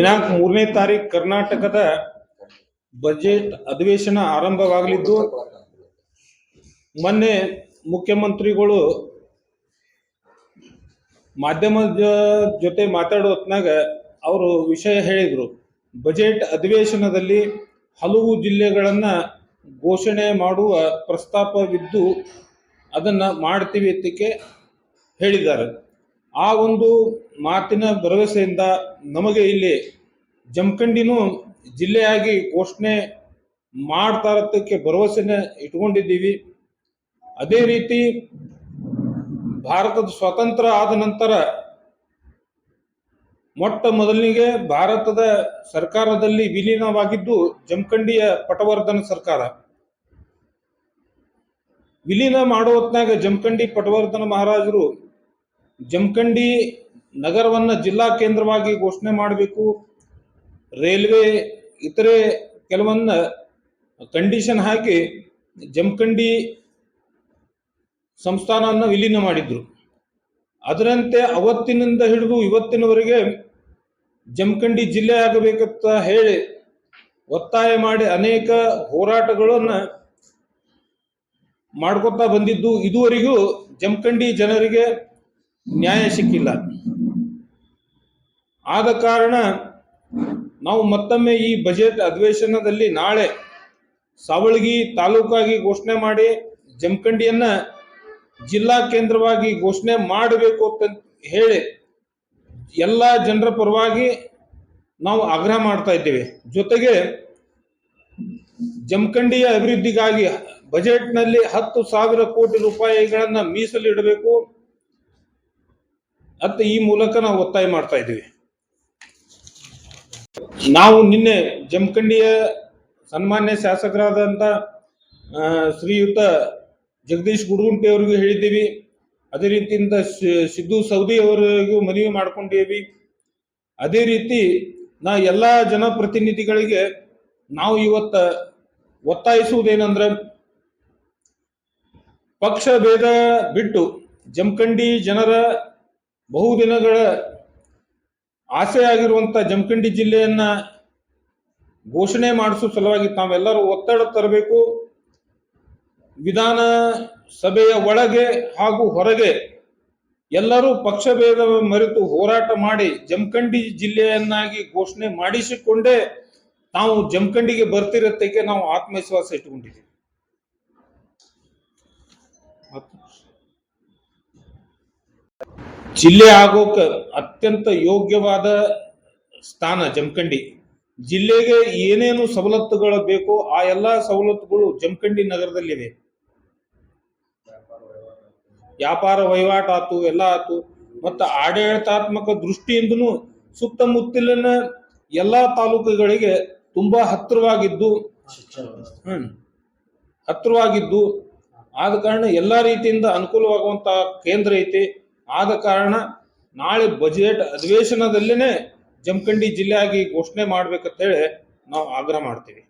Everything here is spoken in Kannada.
ದಿನಾಂಕ ಮೂರನೇ ತಾರೀಕು ಕರ್ನಾಟಕದ ಬಜೆಟ್ ಅಧಿವೇಶನ ಆರಂಭವಾಗಲಿದ್ದು, ಮೊನ್ನೆ ಮುಖ್ಯಮಂತ್ರಿಗಳು ಮಾಧ್ಯಮದ ಜೊತೆ ಮಾತಾಡೋ ಹೊತ್ನಾಗ ಅವರು ವಿಷಯ ಹೇಳಿದರು. ಬಜೆಟ್ ಅಧಿವೇಶನದಲ್ಲಿ ಹಲವು ಜಿಲ್ಲೆಗಳನ್ನ ಘೋಷಣೆ ಮಾಡುವ ಪ್ರಸ್ತಾಪವಿದ್ದು ಅದನ್ನ ಮಾಡ್ತೀವಿ ಅಂತಕ್ಕೆ ಹೇಳಿದ್ದಾರೆ. ಆ ಒಂದು ಮಾತಿನ ಭರವಸೆಯಿಂದ ನಮಗೆ ಇಲ್ಲಿ ಜಮಖಂಡಿನೂ ಜಿಲ್ಲೆಯಾಗಿ ಘೋಷಣೆ ಮಾಡ್ತಾರತ್ತಕ್ಕೆ ಭರವಸೆನ ಇಟ್ಕೊಂಡಿದ್ದೀವಿ. ಅದೇ ರೀತಿ ಭಾರತದ ಸ್ವಾತಂತ್ರ್ಯ ಆದ ನಂತರ ಮೊಟ್ಟ ಮೊದಲಿಗೆ ಭಾರತದ ಸರ್ಕಾರದಲ್ಲಿ ವಿಲೀನವಾಗಿದ್ದು ಜಮಖಂಡಿಯ ಪಟವರ್ಧನ ಸರ್ಕಾರ. ವಿಲೀನ ಮಾಡೋ ಹೊತ್ನಾಗ ಜಮಖಂಡಿ ಪಟವರ್ಧನ ಮಹಾರಾಜರು ಜಮಖಂಡಿ ನಗರವನ್ನ ಜಿಲ್ಲಾ ಕೇಂದ್ರವಾಗಿ ಘೋಷಣೆ ಮಾಡಬೇಕು. ರೈಲ್ವೆ ಇತರೆ ಕೆಲವನ್ನ ಕಂಡೀಷನ್ ಹಾಕಿ ಜಮಖಂಡಿ ಸಂಸ್ಥಾನವನ್ನು ವಿಲೀನ ಮಾಡಿದ್ರು. ಅದರಂತೆ ಅವತ್ತಿನಿಂದ ಹಿಡಿದು ಇವತ್ತಿನವರೆಗೆ ಜಮಖಂಡಿ ಜಿಲ್ಲೆ ಆಗಬೇಕಂತ ಹೇಳಿ ಒತ್ತಾಯ ಮಾಡಿ ಅನೇಕ ಹೋರಾಟಗಳನ್ನು ಮಾಡ್ಕೊತಾ ಬಂದಿದ್ದು. ಇದುವರೆಗೂ ಜಮಖಂಡಿ ಜನರಿಗೆ ನ್ಯಾಯ ಸಿಕ್ಕಿಲ್ಲ. ಆದ ಕಾರಣ ನಾವು ಮತ್ತೊಮ್ಮೆ ಈ ಬಜೆಟ್ ಅಧಿವೇಶನದಲ್ಲಿ ನಾಳೆ ಸಾವಳಗಿ ತಾಲೂಕಾಗಿ ಘೋಷಣೆ ಮಾಡಿ ಜಮಖಂಡಿಯನ್ನ ಜಿಲ್ಲಾ ಕೇಂದ್ರವಾಗಿ ಘೋಷಣೆ ಮಾಡಬೇಕು ಅಂತ ಹೇಳಿ ಎಲ್ಲ ಜನರ ಪರವಾಗಿ ನಾವು ಆಗ್ರಹ ಮಾಡ್ತಾ ಇದ್ದೇವೆ. ಜೊತೆಗೆ ಜಮಖಂಡಿಯ ಅಭಿವೃದ್ಧಿಗಾಗಿ ಬಜೆಟ್ನಲ್ಲಿ ಹತ್ತು ಸಾವಿರ ಕೋಟಿ ರೂಪಾಯಿಗಳನ್ನು ಮೀಸಲಿಡಬೇಕು. ಅಂತ ಈ ಮೂಲಕ ನಾವು ಒತ್ತಾಯ ಮಾಡ್ತಾ ಇದ್ದೀವಿ. ನಾವು ನಿನ್ನೆ ಜಮಖಂಡಿಯ ಸನ್ಮಾನ್ಯ ಶಾಸಕರಾದಂಥ ಶ್ರೀಯುತ ಜಗದೀಶ್ ಗುಡುಗುಂಟೆ ಅವರಿಗೂ ಹೇಳಿದ್ದೀವಿ. ಅದೇ ರೀತಿಯಿಂದ ಸಿದ್ದು ಸೌದಿ ಅವರಿಗೂ ಮನವಿ ಮಾಡ್ಕೊಂಡಿದ್ದೀವಿ. ಅದೇ ರೀತಿ ನಾ ಎಲ್ಲ ಜನಪ್ರತಿನಿಧಿಗಳಿಗೆ ನಾವು ಇವತ್ತ ಒತ್ತಾಯಿಸುವುದೇನಂದ್ರೆ, ಪಕ್ಷ ಭೇದ ಬಿಟ್ಟು ಜಮಖಂಡಿ ಜನರ ಬಹುದಿನಗಳ ಆಸೆಯಾಗಿರುವಂಥ ಜಮಖಂಡಿ ಜಿಲ್ಲೆಯನ್ನ ಘೋಷಣೆ ಮಾಡಿಸೋ ಸಲುವಾಗಿ ತಾವೆಲ್ಲರೂ ಒತ್ತಡ ತರಬೇಕು. ವಿಧಾನ ಸಭೆಯ ಒಳಗೆ ಹಾಗೂ ಹೊರಗೆ ಎಲ್ಲರೂ ಪಕ್ಷಭೇದ ಮರೆತು ಹೋರಾಟ ಮಾಡಿ ಜಮಖಂಡಿ ಜಿಲ್ಲೆಯನ್ನಾಗಿ ಘೋಷಣೆ ಮಾಡಿಸಿಕೊಂಡೇ ನಾವು ಜಮಖಂಡಿಗೆ ಬರ್ತಿರತ್ತಕ್ಕೆ ನಾವು ಆತ್ಮವಿಶ್ವಾಸ ಇಟ್ಟುಕೊಂಡಿದ್ದೀವಿ. ಜಿಲ್ಲೆ ಆಗೋಕ ಅತ್ಯಂತ ಯೋಗ್ಯವಾದ ಸ್ಥಾನ ಜಮಖಂಡಿ. ಜಿಲ್ಲೆಗೆ ಏನೇನು ಸವಲತ್ತುಗಳು ಬೇಕೋ ಆ ಎಲ್ಲಾ ಸವಲತ್ತುಗಳು ಜಮಖಂಡಿ ನಗರದಲ್ಲಿದೆ ವ್ಯಾಪಾರ ವಹಿವಾಟು ಆತು, ಎಲ್ಲ ಆತು, ಮತ್ತು ಆಡಳಿತಾತ್ಮಕ ದೃಷ್ಟಿಯಿಂದನು ಸುತ್ತಮುತ್ತಲಿನ ಎಲ್ಲಾ ತಾಲೂಕುಗಳಿಗೆ ತುಂಬಾ ಹತ್ತಿರವಾಗಿದ್ದು ಹತ್ತಿರವಾಗಿದ್ದು, ಆದ ಕಾರಣ ಎಲ್ಲ ರೀತಿಯಿಂದ ಅನುಕೂಲವಾಗುವಂತಹ ಕೇಂದ್ರ ಐತಿ. ಆದ ಕಾರಣ ನಾಳೆ ಬಜೆಟ್ ಅಧಿವೇಶನದಲ್ಲೇನೆ ಜಮಖಂಡಿ ಜಿಲ್ಲೆಯಾಗಿ ಘೋಷಣೆ ಮಾಡ್ಬೇಕಂತೇಳಿ ನಾವು ಆಗ್ರಹ ಮಾಡ್ತೀವಿ.